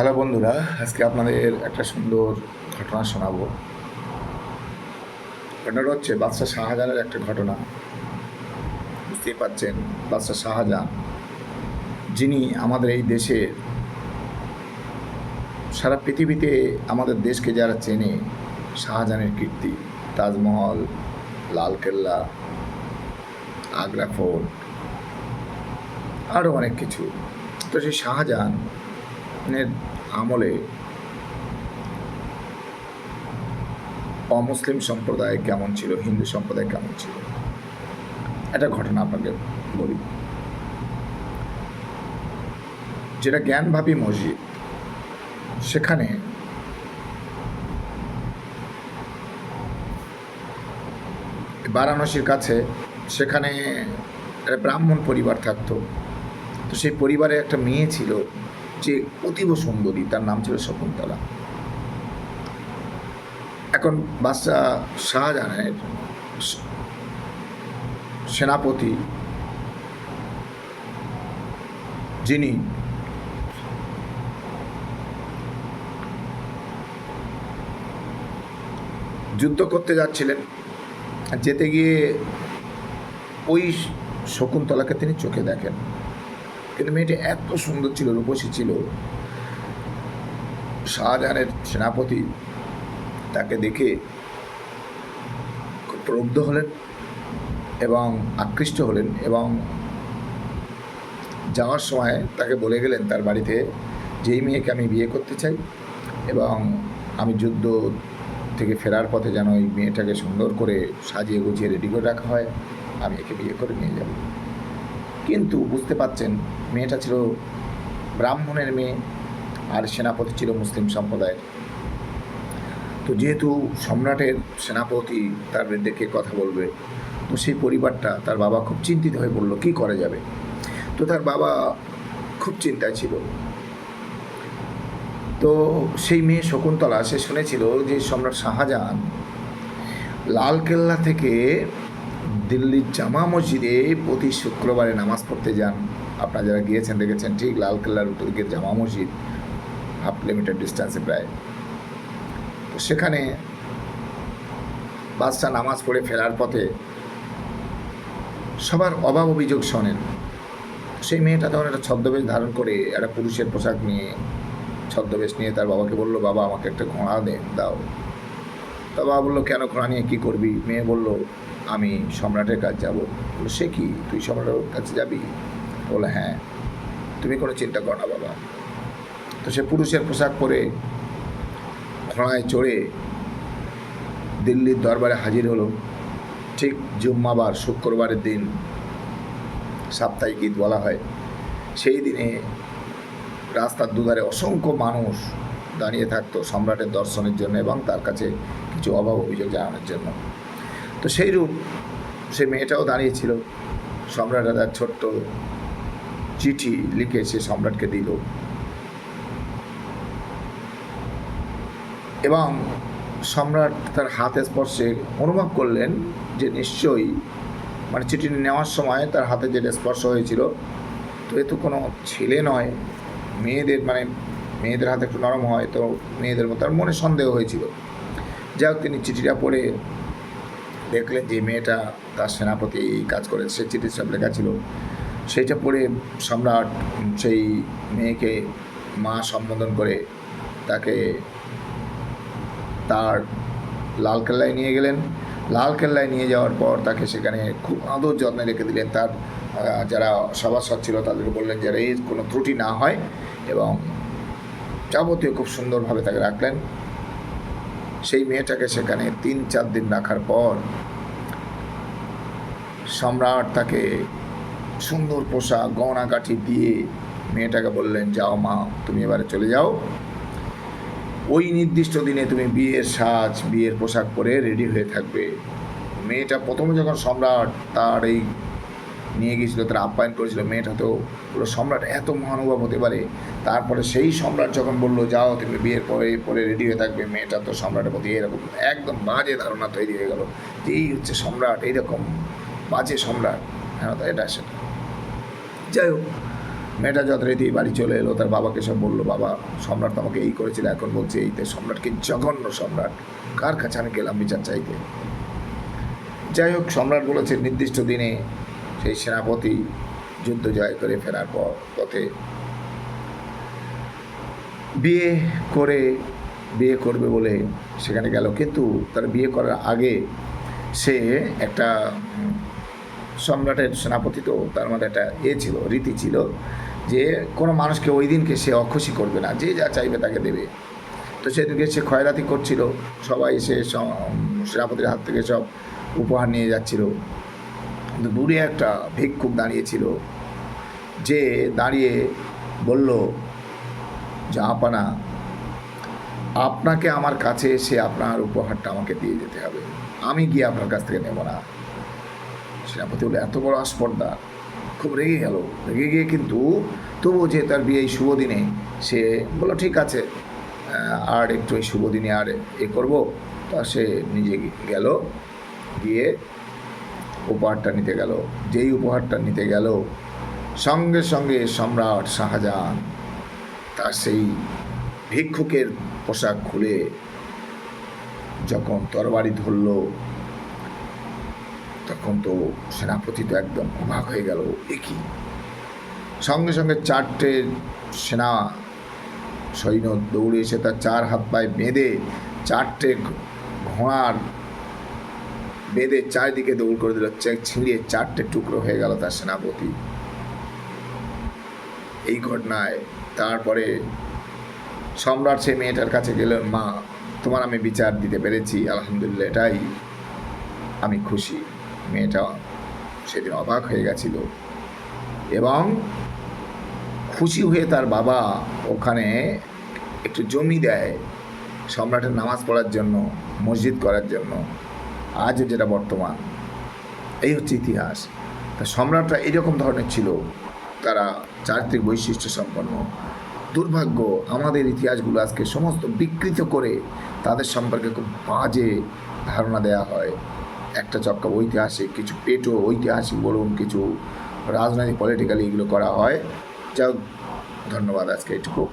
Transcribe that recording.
Hello বন্ধুরা, আজকে আপনাদের একটা সুন্দর ঘটনা শোনাবো। ঘটনাটা হচ্ছে বাদশাহ শাহজাহানের একটা ঘটনা। বুঝতেই পারছেন, বাদশাহ শাহজাহান, যিনি আমাদের এই দেশে, সারা পৃথিবীতে আমাদের দেশকে যারা চেনে, শাহজাহানের কীর্তি, তাজমহল, লালকেল্লা, আগ্রা ফোর্ট আরও অনেক কিছু। তো সেই শাহজাহান এর আমলে অমুসলিম সম্প্রদায় কেমন ছিল? হিন্দু সম্প্রদায় কেমন ছিল? একটা ঘটনা আপনাকে বলি। যেটা জ্ঞানভাবী মসজিদ, সেখানে বারাণসীর কাছে সেখানে একটা ব্রাহ্মণ পরিবার থাকতো। তো সেই পরিবারে একটা মেয়ে ছিল। যে অতীব সুন্দরী, তার নাম ছিল শকুন্তলা। এখন বাদশাহ শাহজাহানের সেনাপতি যিনি যুদ্ধ করতে যাচ্ছিলেন, যেতে গিয়ে ওই শকুন্তলাকে তিনি চোখে দেখেন। কিন্তু মেয়েটি এত সুন্দর ছিল, রূপসী ছিল। শাহজাহানের সেনাপতি তাকে দেখে খুব প্রলুব্ধ হলেন এবং আকৃষ্ট হলেন এবং যাওয়ার সময় তাকে বলে গেলেন তার বাড়িতে যে এই মেয়েকে আমি বিয়ে করতে চাই এবং আমি যুদ্ধ থেকে ফেরার পথে যেন ওই মেয়েটাকে সুন্দর করে সাজিয়ে গুছিয়ে রেডি করে রাখা হয়, আমি একে বিয়ে করে নিয়ে যাব। কিন্তু বুঝতে পাচ্ছেন, মেয়েটা ছিল ব্রাহ্মণের মেয়ে আর সেনাপতি ছিল মুসলিম সম্প্রদায়ের। তো যেহেতু সম্রাটের সেনাপতি তার দেখে কথা বলবে, তো সেই পরিবারটা তার বাবা খুব চিন্তিত হয়ে বলল, কি করা যাবে? তো তার বাবা খুব চিন্তায় ছিল। তো সেই মেয়ে শকুন্তলা সে শুনেছিল যে সম্রাট শাহজাহান লালকেল্লা থেকে দিল্লির জামা মসজিদে প্রতি শুক্রবারে নামাজ পড়তে যান। আপনারা যারা গিয়েছেন, দেখেছেন, ঠিক লালকেল্লার উত্তর দিকের জামা মসজিদ, হাফ কিলোমিটার ডিস্টেন্সে প্রায়। তো সেখানে বাদশাহ নামাজ পড়ে ফেরার পথে সবার অভাব অভিযোগ শোনেন। সেই মেয়েটা তখন একটা ছদ্মবেশ ধারণ করে একটা পুরুষের পোশাক নিয়ে ছদ্মবেশ নিয়ে তার বাবাকে বলল, বাবা, আমাকে একটা ঘোড়া দে, দাও। তা বাবা বলল, কেন ঘোড়া নিয়ে কী করবি? মেয়ে বলল আমি সম্রাটের কাছে যাব। সে কি? তুই সম্রাটের কাছে যাবি? বলল হ্যাঁ। তুমি কোনো চিন্তা কর না, বাবা। তো সে পুরুষের পোশাক পরে ঘোড়ায় চড়ে দিল্লির দরবারে হাজির হলো। ঠিক জুম্মাবার, শুক্রবারের দিন সাপ্তাহিক ঈদ বলা হয়। সেই দিনে রাস্তার দুধারে অসংখ্য মানুষ দাঁড়িয়ে থাকতো সম্রাটের দর্শনের জন্য এবং তার কাছে কিছু অভাব অভিযোগ জানানোর জন্য। তো সেই রূপ সে মেয়েটাও দাঁড়িয়েছিল। সম্রাট তার ছোট্ট চিঠি লিখে সে সম্রাটকে দিল। এবং সম্রাট তার হাতে স্পর্শে অনুভব করলেন যে নিশ্চয়ই মানে চিঠি নেওয়ার সময় তার হাতে যেটা স্পর্শ হয়েছিল, তো এ তো কোনো ছেলে নয়, মেয়েদের মানে মেয়েদের হাতে একটু নরম হয়, তো মেয়েদের মতো তার মনে সন্দেহ হয়েছিল। যাই হোক, তিনি চিঠিটা পড়ে দেখলেন যে মেয়েটা তার সেনাপতি কাজ করে সে চিঠি সব লেখা ছিল, সেইটা পড়ে সম্রাট সেই মেয়েকে মা সম্বোধন করে তাকে তার লালকেল্লায় নিয়ে গেলেন। লালকেল্লায় নিয়ে যাওয়ার পর তাকে সেখানে খুব আদর যত্নে রেখে দিলেন। তার যারা সভাসদ ছিল তাদেরকে বললেন যে এর কোনো ত্রুটি না হয়। এবং যাবতীয় খুব সুন্দরভাবে তাকে রাখলেন। সেই মেয়েটাকে সেখানে তিন চার দিন রাখার পর সম্রাট তাকে সুন্দর পোশাক গহনাকাঠি দিয়ে মেয়েটাকে বললেন, যাও মা, তুমি এবারে চলে যাও। ওই নির্দিষ্ট দিনে তুমি বিয়ের সাজ, বিয়ের পোশাক পরে রেডি হয়ে থাকবে। মেয়েটা প্রথমে যখন সম্রাট তার এই নিয়ে গিয়েছিল, তারা আপ্যায়ন করেছিল, মেয়েটা তো পুরো সম্রাট, এত মহানুভব হতে পারে। তারপরে সেই সম্রাট যখন বলল, যাও, তুমি বিয়ের পরে পরে রেডি হয়ে থাকবে, মেয়েটা তো সম্রাটের প্রতি এরকম একদম বাজে ধারণা তৈরি হয়ে গেল যে এই হচ্ছে সম্রাট এইরকম বাজে সম্রাট। হ্যাঁ তো এটা সেটা যাই হোক, মেয়েটা যত যথারীতি বাড়ি চলে এলো, তার বাবাকে সব বলল, বাবা, সম্রাট তো আমাকে এই করেছিল, এখন বলছে এইতে সম্রাটকে জঘন্য সম্রাট। কার কাছে আমি গেলাম বিচার চাইতে? যাই হোক, সম্রাট বলেছে, নির্দিষ্ট দিনে সেই সেনাপতি যুদ্ধ জয় করে ফেরার পর পথে বিয়ে করে, বিয়ে করবে বলে সেখানে গেল। কিন্তু তার বিয়ে করার আগে সে একটা সম্রাটের সেনাপতি তো, তার মধ্যে একটা এ ছিল, রীতি ছিল যে কোনো মানুষকে ওই দিনকে সে অখুশি করবে না, যে যা চাইবে তাকে দেবে। তো সেদিনকে সে খয়রাতি করছিল, সবাই সে সেনাপতির হাত থেকে সব উপহার নিয়ে যাচ্ছিল। কিন্তু দূরে একটা ভিক্ষুক দাঁড়িয়েছিল যে দাঁড়িয়ে বলল, যে আপানা আপনাকে আমার কাছে এসে আপনার উপহারটা আমাকে দিয়ে যেতে হবে। আমি গিয়ে আপনার কাছ থেকে নেব না। সেনাপতি বলে এত বড় আস্পর্ধা, খুব রেগে গেল। রেগে গিয়ে কিন্তু তবুও যে তার বিয়ে এই শুভ দিনে, সে বলল, ঠিক আছে আর একটু এই শুভ দিনে আর এ করব। তা সে নিজে গেল, গিয়ে উপহারটা নিতে গেল। যেই উপহারটা নিতে গেল, সঙ্গে সঙ্গে সম্রাট শাহজাহান তার সেই ভিক্ষুকের পোশাক খুলে যখন তরবারি ধরল, তখন তো সেনাপতি তো একদম অবাক হয়ে গেল একই সঙ্গে সঙ্গে চারটে সেনা সৈন্য দৌড়ে এসে তার চার হাত পায়ে বেঁধে চারটে ঘোড়ার বেঁধে চারিদিকে দৌড় করে দিল ছিঁড়িয়ে চারটে টুকরো হয়ে গেল তার সেনাপতি। এই ঘটনায় তারপরে সম্রাট সেই মেয়েটার কাছে গেলেন মা, তোমার আমি বিচার দিতে পেরেছি, আলহামদুলিল্লাহ, এটাই আমি খুশি। মেয়েটা সেদিন অবাক হয়ে গেছিল এবং খুশি হয়ে তার বাবা ওখানে একটু জমি দেয়, সম্রাটের নামাজ পড়ার জন্য, মসজিদ করার জন্য। আজও যেটা বর্তমান, এই হচ্ছে ইতিহাস। তা সম্রাটরা এইরকম ধরনের ছিল, তারা চারিত্রিক বৈশিষ্ট্য সম্পন্ন। দুর্ভাগ্য, আমাদের ইতিহাসগুলো আজকে সমস্ত বিকৃত করে তাদের সম্পর্কে খুব বাজে ধারণা দেওয়া হয়। একটা চক্কা ঐতিহাসিক, কিছু পেটো ঐতিহাসিক বলুন, কিছু রাজনৈতিক পলিটিক্যালি এগুলো করা হয়। যা ধন্যবাদ আজকে এটুকু।